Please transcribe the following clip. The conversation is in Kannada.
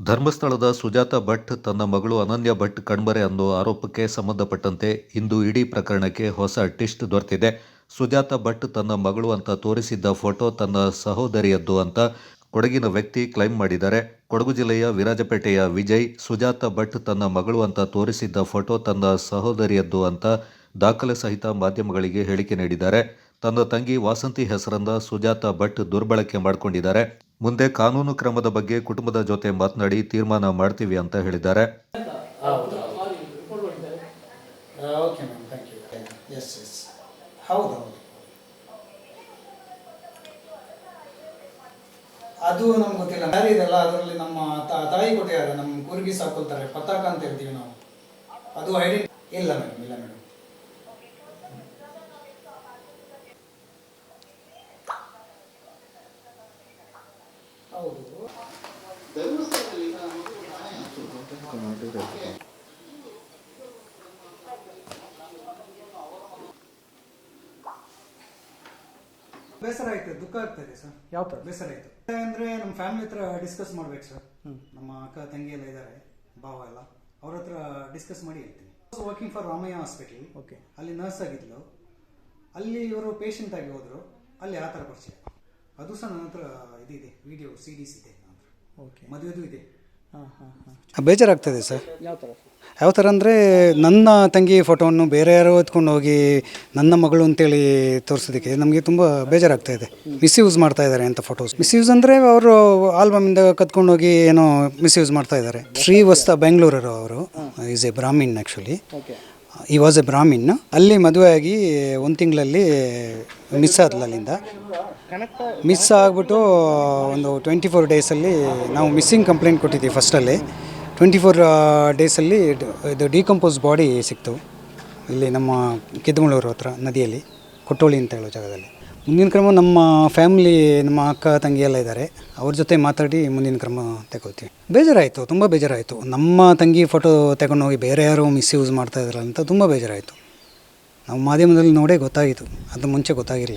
ಧರ್ಮಸ್ಥಳದ ಸುಜಾತ ಭಟ್ ತನ್ನ ಮಗಳು ಅನನ್ಯ ಭಟ್ ಕಣ್ಮರೆ ಅನ್ನೋ ಆರೋಪಕ್ಕೆ ಸಂಬಂಧಪಟ್ಟಂತೆ ಇಂದು ಇಡೀ ಪ್ರಕರಣಕ್ಕೆ ಹೊಸ ಟಿಸ್ಟ್ ದೊರೆತಿದೆ. ಸುಜಾತ ಭಟ್ ತನ್ನ ಮಗಳು ಅಂತ ತೋರಿಸಿದ್ದ ಫೋಟೋ ತನ್ನ ಸಹೋದರಿಯದ್ದು ಅಂತ ಕೊಡಗಿನ ವ್ಯಕ್ತಿ ಕ್ಲೈಮ್ ಮಾಡಿದ್ದಾರೆ. ಕೊಡಗು ಜಿಲ್ಲೆಯ ವಿರಾಜಪೇಟೆಯ ವಿಜಯ್, ಸುಜಾತ ಭಟ್ ತನ್ನ ಮಗಳು ಅಂತ ತೋರಿಸಿದ್ದ ಫೋಟೋ ತನ್ನ ಸಹೋದರಿಯದ್ದು ಅಂತ ದಾಖಲೆ ಸಹಿತ ಮಾಧ್ಯಮಗಳಿಗೆ ಹೇಳಿಕೆ ನೀಡಿದ್ದಾರೆ. ತನ್ನ ತಂಗಿ ವಾಸಂತಿ ಹೆಸರಂದ ಸುಜಾತ ಭಟ್ ದುರ್ಬಳಕೆ ಮಾಡಿಕೊಂಡಿದ್ದಾರೆ. ಮುಂದೆ ಕಾನೂನು ಕ್ರಮದ ಬಗ್ಗೆ ಕುಟುಂಬದ ಜೊತೆ ಮಾತನಾಡಿ ತೀರ್ಮಾನ ಮಾಡ್ತೀವಿ ಅಂತ ಹೇಳಿದ್ದಾರೆ. ಅದು ನಮ್ಗೆ ಗೊತ್ತಿಲ್ಲ. ಯಾರಿದೆಲ್ಲ ಅದರಲ್ಲಿ ನಮ್ಮ ತಾಯಿ ಕೊಟ್ಟಿದ್ದಾರೆ ನಮ್ಮ ಕೂರ್ಗಿ ಸಾಕೊಳ್ತಾರೆ. ಪತಾಕ ಅಂತ ಹೇಳ್ತೀವಿ ನಾವು. ಅದು ಐಡೆಂಟಿ ಇಲ್ಲ ಮೇಡಮ್ ಇಲ್ಲ ಮೇಡಮ್ ಬೇಸರ ಆಯ್ತು ದುಃಖ ಆಗ್ತದೆ ಸರ್. ಯಾವ ಥರ ಬೇಸರ ಆಯ್ತು. ಅಂದ್ರೆ ನಮ್ಮ ಫ್ಯಾಮಿಲಿ ಹತ್ರ ಡಿಸ್ಕಸ್ ಮಾಡ್ಬೇಕು ಸರ್. ನಮ್ಮ ಅಕ್ಕ ತಂಗಿ ಎಲ್ಲ ಇದ್ದಾರೆ ಭಾವ ಎಲ್ಲ. ಅವ್ರ ಹತ್ರ ಡಿಸ್ಕಸ್ ಮಾಡಿ ಹೇಳ್ತೀನಿ. Working for Ramaiah hospital okay ಅಲ್ಲಿ ನರ್ಸ್ ಆಗಿದ್ಲು. ಅಲ್ಲಿ ಇವರು ಪೇಷಂಟ್ ಆಗಿ ಹೋದ್ರು. ಅಲ್ಲಿ ಆ ಥರ ಪರಿಚಯ. ಅದು ಸಹ ನನ್ನ ಹತ್ರ ಇದಿದೆ ವಿಡಿಯೋ ಸಿ ಡಿಸ್ ಇದೆ ನನ್ನ ಹತ್ರ. ಓಕೆ ಮದುವೆದು ಇದೆ. ಹಾಂ ಹಾಂ ಹಾಂ. ಬೇಜಾರಾಗ್ತದೆ ಸರ್. ಯಾವ ಥರ? ಯಾವ ಥರ ಅಂದರೆ ನನ್ನ ತಂಗಿ ಫೋಟೋವನ್ನು ಬೇರೆ ಯಾರೋ ಎತ್ಕೊಂಡು ಹೋಗಿ ನನ್ನ ಮಗಳು ಅಂತೇಳಿ ತೋರಿಸೋದಕ್ಕೆ ನಮಗೆ ತುಂಬ ಬೇಜಾರಾಗ್ತಾ ಇದೆ. ಮಿಸ್ಯೂಸ್ ಮಾಡ್ತಾ ಇದ್ದಾರೆ ಅಂತ ಫೋಟೋಸ್ ಮಿಸ್ಯೂಸ್ ಅಂದರೆ ಅವರು ಆಲ್ಬಮಿಂದ ಕತ್ಕೊಂಡು ಹೋಗಿ ಏನೋ ಮಿಸ್ಯೂಸ್ ಮಾಡ್ತಾ ಇದ್ದಾರೆ ಶ್ರೀವಸ್ತ ಬೆಂಗಳೂರರು ಅವರು. Is a Brahmin actually okay he was a Brahmin ಅಲ್ಲಿ ಮದುವೆಯಾಗಿ ಒಂದು ತಿಂಗಳಲ್ಲಿ ಮಿಸ್ ಆದ್ಲು ಅಲ್ಲಿಂದ. ಮಿಸ್ ಆಗಿಬಿಟ್ಟು, ಒಂದು ಟ್ವೆಂಟಿ ಫೋರ್ ಡೇಸಲ್ಲಿ ನಾವು ಮಿಸ್ಸಿಂಗ್ ಕಂಪ್ಲೇಂಟ್ ಕೊಟ್ಟಿದ್ದೀವಿ ಫಸ್ಟಲ್ಲಿ ಟ್ವೆಂಟಿ ಫೋರ್ ಡೇಸಲ್ಲಿ ಇದು ಡಿಕಂಪೋಸ್ ಬಾಡಿ ಸಿಕ್ತು. ಇಲ್ಲಿ ನಮ್ಮ ಕಿದ್ಮಳೂರು ಹತ್ರ, ನದಿಯಲ್ಲಿ, ಕೊಟ್ಟೋಳಿ ಅಂತ ಹೇಳೋ ಜಾಗದಲ್ಲಿ. ಮುಂದಿನ ಕ್ರಮ ನಮ್ಮ ಫ್ಯಾಮಿಲಿ, ನಮ್ಮ ಅಕ್ಕ, ತಂಗಿ ಎಲ್ಲ ಇದ್ದಾರೆ ಅವ್ರ ಜೊತೆ ಮಾತಾಡಿ ಮುಂದಿನ ಕ್ರಮ ತಗೊಳ್ತೀವಿ. ಬೇಜಾರಾಯಿತು, ತುಂಬ ಬೇಜಾರಾಯಿತು. ನಮ್ಮ ತಂಗಿ ಫೋಟೋ ತಗೊಂಡು ಹೋಗಿ ಬೇರೆ ಯಾರೋ ಮಿಸ್ಯೂಸ್ ಮಾಡ್ತಾ ಇದ್ರಲ್ಲ ಅಂತ ತುಂಬ ಬೇಜಾರಾಯಿತು. ನಾವು ಮಾಧ್ಯಮದಲ್ಲಿ ನೋಡೇ ಗೊತ್ತಾಗಿತ್ತು ಅದು ಮುಂಚೆ ಗೊತ್ತಾಗಿರಲಿಲ್ಲ.